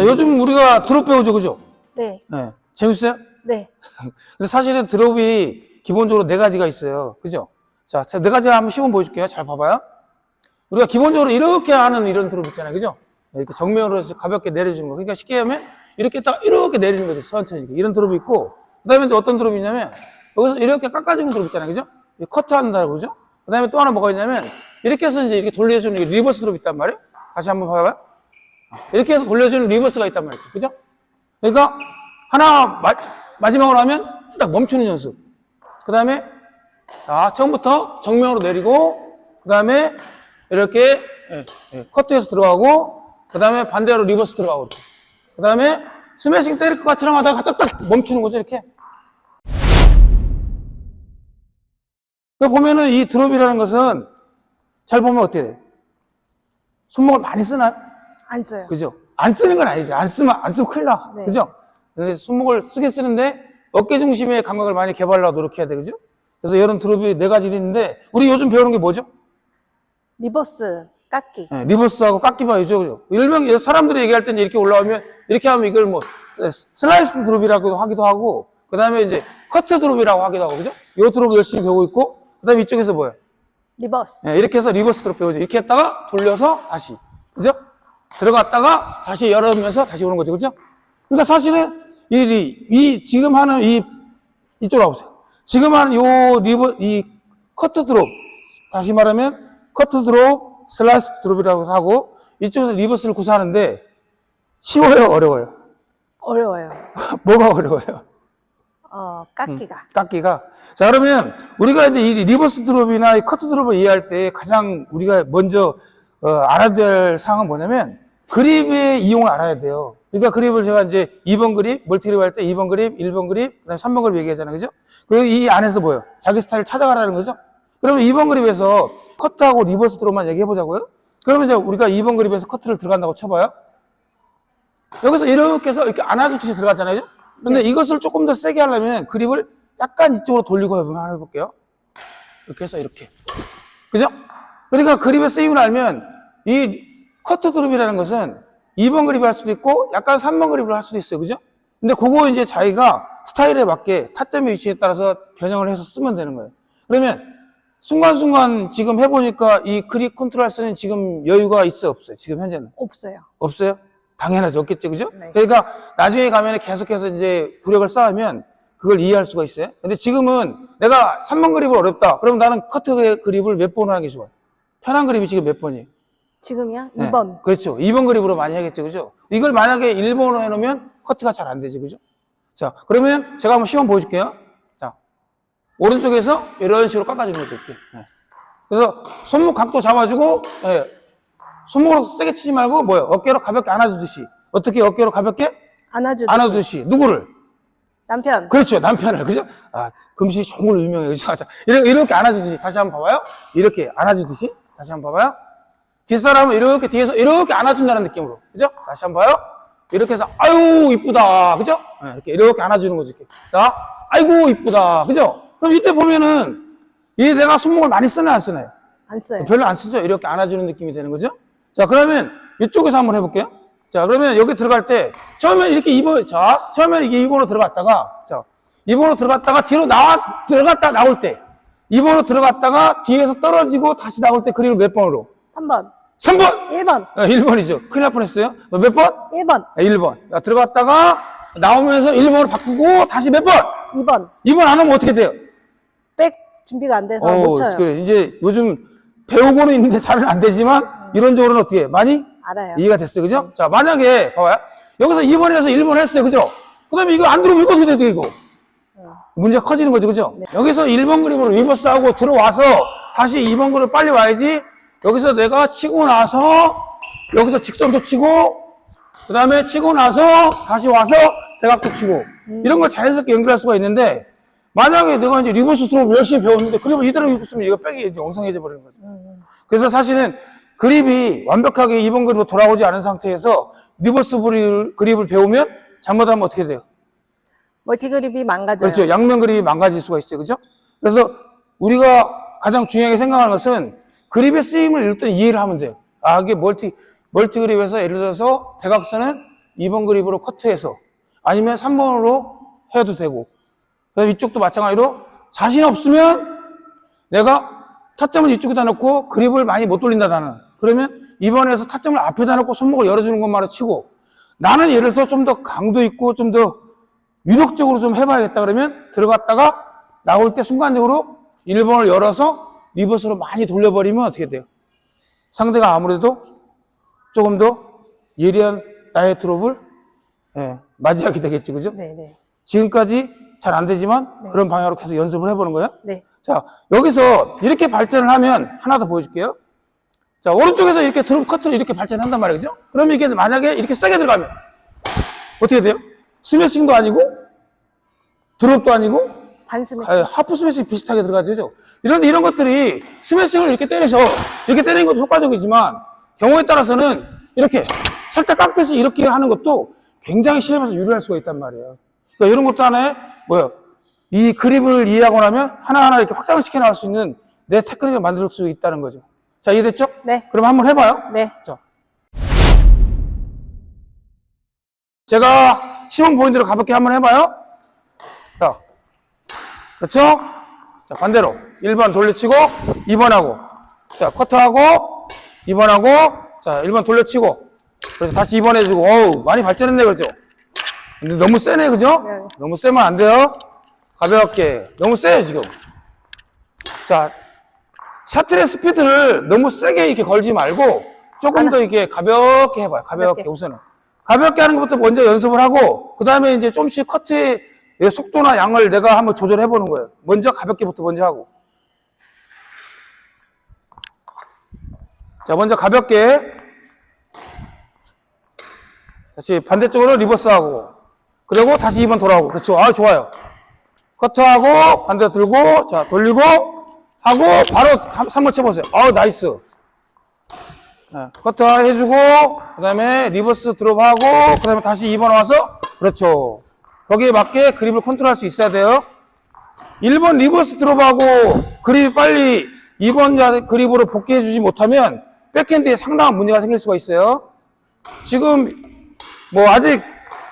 자, 요즘 우리가 드롭 배우죠, 그죠? 네. 네. 재밌어요? 네. 근데 사실은 드롭이 기본적으로 네 가지가 있어요. 그죠? 자, 제가 네 가지 한번 시범 보여줄게요. 잘 봐봐요. 우리가 기본적으로 이렇게 하는 이런 드롭 있잖아요. 그죠? 이렇게 정면으로 해서 가볍게 내려주는 거. 그러니까 쉽게 하면 이렇게 딱 이렇게 내리는 거죠. 천천히. 이런 드롭이 있고, 그 다음에 또 어떤 드롭이 있냐면, 여기서 이렇게 깎아주는 드롭 있잖아요. 그죠? 이 커트 한다고 그죠? 그 다음에 또 하나 뭐가 있냐면, 이렇게 해서 이제 이렇게 돌려주는 이 리버스 드롭이 있단 말이에요. 다시 한번 봐봐요. 이렇게 해서 돌려주는 리버스가 있단 말이죠. 그죠? 그러니까 하나 마, 마지막으로 하면 딱 멈추는 연습. 그 다음에 자 처음부터 정면으로 내리고 그 다음에 이렇게 예, 예, 커트해서 들어가고 그 다음에 반대로 리버스 들어가고 그 다음에 스매싱 때릴 것 같이랑 하다가 딱, 딱 멈추는 거죠 이렇게 그 보면은 이 드롭이라는 것은 잘 보면 어떻게 돼? 손목을 많이 쓰나요? 안 써요. 그죠? 안 쓰는 건 아니죠. 안 쓰면, 안 쓰면 큰일 나. 네. 그죠? 근데 손목을 쓰게 쓰는데 어깨 중심의 감각을 많이 개발하려고 노력해야 돼. 그죠? 그래서 이런 드롭이 네 가지 있는데 우리 요즘 배우는 게 뭐죠? 리버스, 깎기. 네, 리버스하고 깎기바이죠. 그죠? 일명 사람들이 얘기할 때는 이렇게 올라오면 이렇게 하면 이걸 뭐 슬라이스 드롭이라고 하기도 하고 그 다음에 이제 커트 드롭이라고 하기도 하고 그죠? 요 드롭 열심히 배우고 있고 그 다음에 이쪽에서 뭐예요? 리버스. 네, 이렇게 해서 리버스 드롭 배우죠. 이렇게 했다가 돌려서 다시. 그죠? 들어갔다가 다시 열으면서 다시 오는 거죠. 그죠? 그러니까 사실은 이, 이, 이 지금 하는 이, 이쪽으로 와보세요. 지금 하는 요 리버, 이 커트 드롭. 다시 말하면 커트 드롭, 슬라이스 드롭이라고 하고 이쪽에서 리버스를 구사하는데 쉬워요? 어려워요? 어려워요. 뭐가 어려워요? 어, 깎기가. 깎기가. 자, 그러면 우리가 이제 이 리버스 드롭이나 이 커트 드롭을 이해할 때 가장 우리가 먼저 어, 알아야 될 사항은 뭐냐면 그립의 이용을 알아야 돼요. 그러니까 그립을 제가 이제 2번 그립, 멀티 그립 할 때 2번 그립, 1번 그립, 그다음에 3번 그립 얘기하잖아요. 그죠? 그리고 이 안에서 뭐예요? 자기 스타일을 찾아가라는 거죠? 그러면 2번 그립에서 커트하고 리버스 드롭만 얘기해 보자고요? 그러면 이제 우리가 2번 그립에서 커트를 들어간다고 쳐봐요. 여기서 이렇게 해서 이렇게 안아주듯이 들어갔잖아요. 근데 이것을 조금 더 세게 하려면 그립을 약간 이쪽으로 돌리고 한번 해볼게요. 이렇게 해서 이렇게. 그죠? 그러니까 그립의 쓰임을 알면 이 커트 그립이라는 것은 2번 그립을 할 수도 있고 약간 3번 그립을 할 수도 있어요. 그죠? 근데 그거 이제 자기가 스타일에 맞게 타점의 위치에 따라서 변형을 해서 쓰면 되는 거예요. 그러면 순간순간 지금 해보니까 이 그립 컨트롤 할 수는 지금 여유가 있어 없어요? 지금 현재는? 없어요. 없어요? 당연하죠. 없겠죠. 그죠? 네. 그러니까 나중에 가면 계속해서 이제 구력을 쌓으면 그걸 이해할 수가 있어요. 근데 지금은 내가 3번 그립을 어렵다. 그럼 나는 커트 그립을 몇 번 하는 게 좋아요? 편한 그립이 지금 몇 번이에요? 지금이요? 네. 2번. 그렇죠. 2번 그립으로 많이 하겠죠. 그죠? 이걸 만약에 1번으로 해놓으면 커트가 잘 안 되지. 그죠? 자, 그러면 제가 한번 시험 보여줄게요. 자, 오른쪽에서 이런 식으로 깎아주는 거죠. 이렇게. 네. 그래서 손목 각도 잡아주고, 예. 손목으로 세게 치지 말고, 뭐요? 어깨로 가볍게 안아주듯이. 어떻게 어깨로 가볍게? 안아주듯이. 안아주듯이. 누구를? 남편. 그렇죠. 남편을. 그죠? 아, 금시 정말 유명해요. 그죠? 자, 이렇게, 이렇게 안아주듯이. 다시 한번 봐봐요. 이렇게 안아주듯이. 다시 한번 봐봐요. 뒷사람은 이렇게 뒤에서 이렇게 안아준다는 느낌으로. 그죠? 다시 한번 봐요. 이렇게 해서, 아유, 이쁘다. 그죠? 네, 이렇게, 이렇게 안아주는 거지. 이렇게. 자, 아이고, 이쁘다. 그죠? 그럼 이때 보면은, 이 내가 손목을 많이 쓰나 안 쓰나요? 안 써요. 별로 안 쓰죠? 이렇게 안아주는 느낌이 되는 거죠? 자, 그러면 이쪽에서 한번 해볼게요. 자, 그러면 여기 들어갈 때, 처음에 이렇게 2번, 자, 처음에 이게 2번으로 들어갔다가, 자, 2번으로 들어갔다가 뒤로 나와, 들어갔다 나올 때, 2번으로 들어갔다가 뒤에서 떨어지고 다시 나올 때 그림을 몇 번으로? 3번. 3번! 1번. 1번이죠. 큰일 날 뻔했어요. 뭐몇 번? 1번. 1번. 자, 들어갔다가 나오면서 1번으로 바꾸고 다시 몇 번? 2번. 2번 안 하면 어떻게 돼요? 백 준비가 안 돼서 어, 못 쳐요. 그래. 이제 요즘 배우고는 있는데 잘은 안 되지만 이론적으로는 어떻게 해? 많이 알아요. 이해가 됐어요. 그죠? 자, 만약에, 봐봐요. 여기서 2번에서 1번 했어요. 그죠? 그 다음에 이거 안 들어오면 이거 어떻게 돼요, 이거? 문제가 커지는 거죠. 그죠? 여기서 1번 그립으로 리버스하고 들어와서 다시 2번 그립 빨리 와야지. 여기서 내가 치고 나서 여기서 직선도 치고 그 다음에 치고 나서 다시 와서 대각도 치고 이런 걸 자연스럽게 연결할 수가 있는데 만약에 내가 이제 리버스 드롭 열심히 배웠는데 그립을 이대로 입었으면 이거 백이 이제 엉성해져 버리는 거죠. 그래서 사실은 그립이 완벽하게 2번 그립으로 돌아오지 않은 상태에서 리버스 그립- 그립을 배우면 잘못하면 어떻게 돼요? 멀티 그립이 망가져요. 그렇죠. 양면 그립이 망가질 수가 있어요. 그죠? 그래서 우리가 가장 중요하게 생각하는 것은 그립의 쓰임을 일단 이해를 하면 돼요. 아, 이게 멀티, 멀티 그립에서 예를 들어서 대각선은 2번 그립으로 커트해서 아니면 3번으로 해도 되고 그다음 이쪽도 마찬가지로 자신 없으면 내가 타점을 이쪽에다 놓고 그립을 많이 못 돌린다 나는 그러면 2번에서 타점을 앞에다 놓고 손목을 열어주는 것만으로 치고 나는 예를 들어서 좀 더 강도 있고 좀 더 유력적으로 좀 해봐야겠다 그러면 들어갔다가 나올 때 순간적으로 1번을 열어서 리버스로 많이 돌려버리면 어떻게 돼요? 상대가 아무래도 조금 더 예리한 나의 드롭을 예, 맞이하게 되겠지, 그죠? 네, 네. 지금까지 잘 안 되지만 그런 방향으로 계속 연습을 해보는 거예요. 네. 자, 여기서 이렇게 발전을 하면 하나 더 보여줄게요. 자, 오른쪽에서 이렇게 드롭 커트를 이렇게 발전한단 말이죠. 그러면 이게 만약에 이렇게 세게 들어가면 어떻게 돼요? 스매싱도 아니고 드롭도 아니고 반 스매시. 아, 하프 스매싱 비슷하게 들어가죠. 이런, 이런 것들이 스매싱을 이렇게 때려서 이렇게 때리는 것도 효과적이지만 경우에 따라서는 이렇게 살짝 깎듯이 이렇게 하는 것도 굉장히 시험에서 유리할 수가 있단 말이에요. 그러니까 이런 것도 하나의 뭐예요? 이 그립을 이해하고 나면 하나하나 이렇게 확장시켜 나갈 수 있는 내 테크닉을 만들 수 있다는 거죠. 자, 이해됐죠? 네. 그럼 한번 해봐요. 네. 자. 제가 시험 보인 대로 가볍게 한번 해봐요. 자. 그렇죠? 자, 반대로. 1번 돌려치고, 2번 하고. 자, 커트하고, 2번 하고, 자, 1번 돌려치고. 그래서 다시 2번 해주고, 어우, 많이 발전했네, 그렇죠? 근데 너무 세네, 그죠? 네. 너무 세면 안 돼요. 가볍게. 너무 세요, 지금. 자, 샤틀의 스피드를 너무 세게 이렇게 걸지 말고 조금 더 이렇게 가볍게 해봐요. 가볍게 가볍게. 우선은. 가볍게 하는 것부터 먼저 연습을 하고 그 다음에 이제 좀씩 커트 의 속도나 양을 내가 한번 조절해 보는 거예요. 먼저 가볍게부터 먼저 하고. 자, 먼저 가볍게 다시 반대쪽으로 리버스하고 그리고 다시 2번 돌아오고 그렇죠. 아, 좋아요. 커트하고 반대 들고 자 돌리고 하고 바로 한- 한번 쳐보세요. 아우 나이스. 네, 커트 해주고 그 다음에 리버스 드롭하고 그 다음에 다시 2번 와서 그렇죠. 거기에 맞게 그립을 컨트롤할 수 있어야 돼요. 1번 리버스 드롭하고 그립이 빨리 2번 자- 그립으로 복귀해주지 못하면 백핸드에 상당한 문제가 생길 수가 있어요. 지금 뭐 아직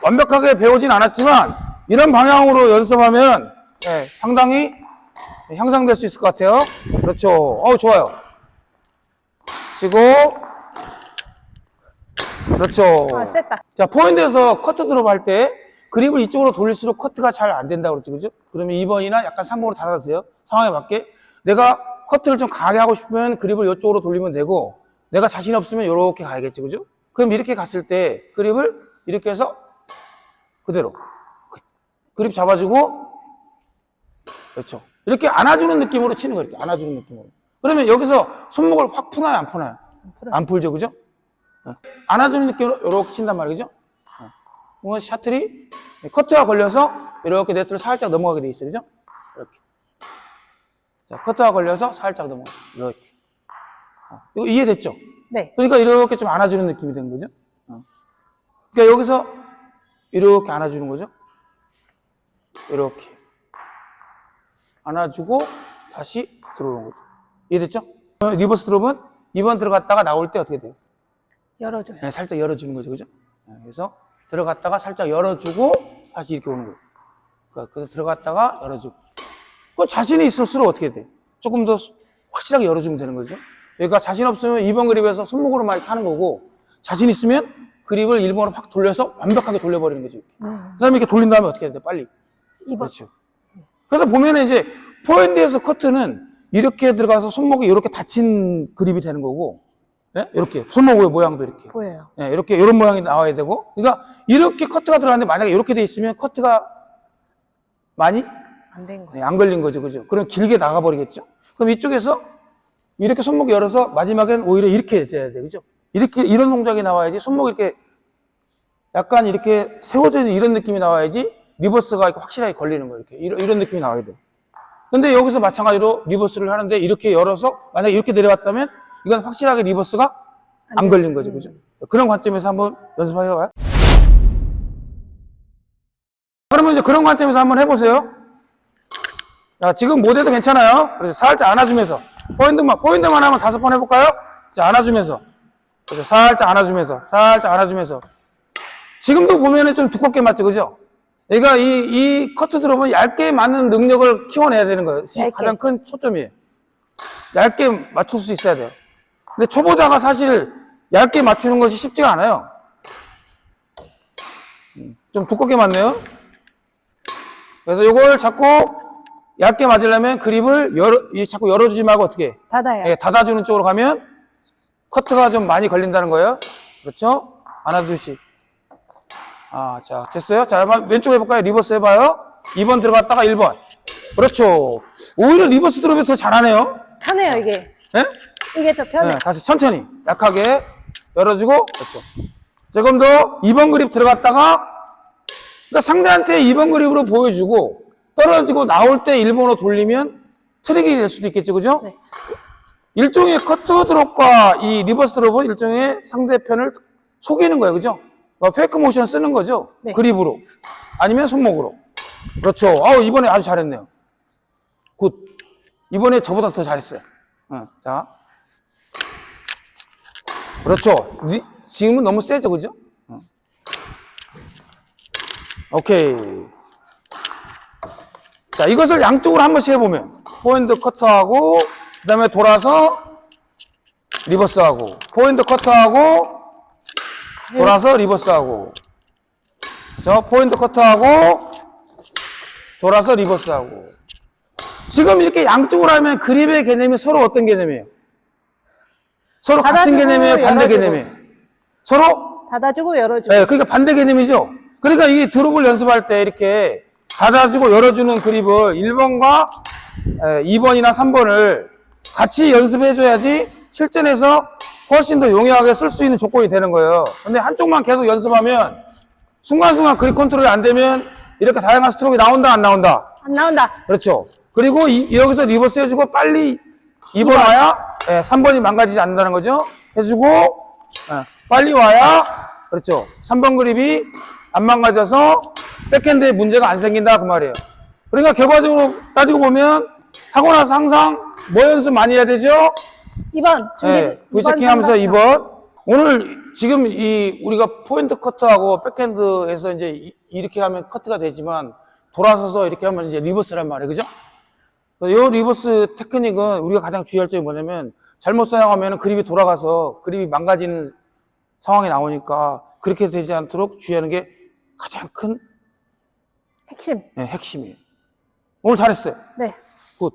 완벽하게 배우진 않았지만 이런 방향으로 연습하면 예, 상당히 향상될 수 있을 것 같아요. 그렇죠. 어 좋아요. 치고 그렇죠. 아, 셌다. 자 포인트에서 커트 드롭 할 때 그립을 이쪽으로 돌릴수록 커트가 잘 안 된다고 그랬죠, 그죠? 그러면 2번이나 약간 3번으로 닫아도 돼요. 상황에 맞게 내가 커트를 좀 강하게 하고 싶으면 그립을 이쪽으로 돌리면 되고 내가 자신 없으면 이렇게 가야겠죠, 그죠? 그럼 이렇게 갔을 때 그립을 이렇게 해서 그대로 그립 잡아주고 그렇죠. 이렇게 안아주는 느낌으로 치는 거예요. 이렇게 안아주는 느낌으로. 그러면 여기서 손목을 확 푸나요, 안 푸나요? 풀어요. 안 풀죠, 그죠? 어. 안아주는 느낌으로 이렇게 친단 말이죠. 어. 그러면 샤틀이 커트가 걸려서 이렇게 네트를 살짝 넘어가게 돼 있어요, 그죠? 이렇게. 자, 커트가 걸려서 살짝 넘어가. 이렇게. 어. 이거 이해됐죠? 네. 그러니까 이렇게 좀 안아주는 느낌이 된 거죠. 어. 그러니까 여기서 이렇게 안아주는 거죠. 이렇게 안아주고 다시 들어오는 거죠. 이해됐죠? 어, 리버스 드롭은 2번 들어갔다가 나올 때 어떻게 돼요? 열어줘요. 네, 살짝 열어주는 거죠, 그죠? 네, 그래서 들어갔다가 살짝 열어주고 다시 이렇게 오는 거예요. 그러니까 그 들어갔다가 열어주고. 그 자신이 있을수록 어떻게 돼? 조금 더 확실하게 열어주면 되는 거죠. 그러니까 자신 없으면 2번 그립에서 손목으로만 이렇게 하는 거고 자신 있으면 그립을 1번으로 확 돌려서 완벽하게 돌려버리는 거죠. 음. 그 다음에 이렇게 돌린 다음에 어떻게 해야 돼? 빨리. 2번. 그렇죠. 그래서 보면은 이제 포핸드에서 커트는 이렇게 들어가서 손목이 이렇게 닫힌 그립이 되는 거고, 예? 이렇게 손목의 모양도 이렇게, 보여요. 예, 이렇게 이런 모양이 나와야 되고, 그러니까 이렇게 커트가 들어갔는데 만약에 이렇게 돼 있으면 커트가 많이 안된 예, 거예요. 안 걸린 거죠, 그죠? 그럼 길게 나가 버리겠죠. 그럼 이쪽에서 이렇게 손목 열어서 마지막엔 오히려 이렇게 돼야 돼, 그죠? 이렇게 이런 동작이 나와야지 손목이 이렇게 약간 이렇게 세워져 있는 이런 느낌이 나와야지 리버스가 확실하게 걸리는 거예요. 이렇게 이런, 이런 느낌이 나와야 돼. 근데 여기서 마찬가지로 리버스를 하는데 이렇게 열어서 만약에 이렇게 내려왔다면 이건 확실하게 리버스가 안 돼. 걸린 거죠, 그죠? 그런 관점에서 한번 연습해 봐요. 그러면 이제 그런 관점에서 한번 해보세요. 자, 지금 못해도 괜찮아요. 그래서 살짝 안아주면서 포인트만 포인트만 하면 다섯 번 해볼까요? 자, 안아주면서 그래서 살짝 안아주면서 살짝 안아주면서 지금도 보면은 좀 두껍게 맞죠, 그죠? 얘가 이, 이 커트 드롭은 얇게 맞는 능력을 키워내야 되는 거예요. 얇게. 가장 큰 초점이에요. 얇게 맞출 수 있어야 돼요. 근데 초보자가 사실 얇게 맞추는 것이 쉽지가 않아요. 음, 좀 두껍게 맞네요. 그래서 이걸 자꾸 얇게 맞으려면 그립을 열어, 이 자꾸 열어주지 말고 어떻게 해? 닫아요. 예, 닫아주는 쪽으로 가면 커트가 좀 많이 걸린다는 거예요. 그렇죠? 하나, 둘씩. 아, 자, 됐어요? 자, 왼쪽 해볼까요? 리버스 해봐요. 2번 들어갔다가 1번. 그렇죠. 오히려 리버스 들어오면 더 잘하네요. 편해요, 이게. 예? 이게 더 편해. 네, 다시 천천히, 약하게 열어주고, 그렇죠. 조금 더 2번 그립 들어갔다가, 그러니까 상대한테 2번 그립으로 보여주고, 떨어지고 나올 때 1번으로 돌리면 트릭이 될 수도 있겠죠, 그죠? 네. 일종의 커트 드롭과 이 리버스 드롭은 일종의 상대편을 속이는 거예요, 그죠? 그러니까 페이크 모션 쓰는 거죠? 네. 그립으로. 아니면 손목으로. 그렇죠. 아우, 이번에 아주 잘했네요. 굿. 이번에 저보다 더 잘했어요. 어, 자. 그렇죠. 리- 지금은 너무 세죠, 그죠? 어. 오케이. 자, 이것을 양쪽으로 한 번씩 해보면. 포핸드 커터하고, 그 다음에 돌아서 리버스하고, 포핸드 커터하고, 돌아서 리버스하고. 그죠? 포핸드 커터하고, 돌아서 리버스하고. 지금 이렇게 양쪽으로 하면 그립의 개념이 서로 어떤 개념이에요? 서로 같은 개념이에요? 반대. 개념이에요? 서로? 닫아주고 열어주고. 네, 그러니까 반대 개념이죠? 그러니까 이 드롭을 연습할 때 이렇게 닫아주고 열어주는 그립을 1번과 2번이나 3번을 같이 연습해줘야지 실전에서 훨씬 더 용이하게 쓸 수 있는 조건이 되는 거예요. 근데 한쪽만 계속 연습하면 순간순간 그립 컨트롤이 안 되면 이렇게 다양한 스트로크가 나온다, 안 나온다? 안 나온다. 그렇죠. 그리고 이- 여기서 리버스 해주고 빨리 2번 와야 예, 3번이 망가지지 않는다는 거죠. 해주고 예, 빨리 와야 그렇죠. 3번 그립이 안 망가져서 백핸드에 문제가 안 생긴다 그 말이에요. 그러니까 결과적으로 따지고 보면 하고 나서 항상 뭐 연습 많이 해야 되죠? 2번. 준비. 네, V체킹 하면서 2번. 오늘 지금 이 우리가 포인트 커트하고 백핸드에서 이제 이- 이렇게 하면 커트가 되지만 돌아서서 이렇게 하면 이제 리버스란 말이에요. 그죠? 이 리버스 테크닉은 우리가 가장 주의할 점이 뭐냐면 잘못 사용하면 그립이 돌아가서 그립이 망가지는 상황이 나오니까 그렇게 되지 않도록 주의하는 게 가장 큰 핵심. 예, 핵심이에요. 오늘 잘했어요. 네. 굿.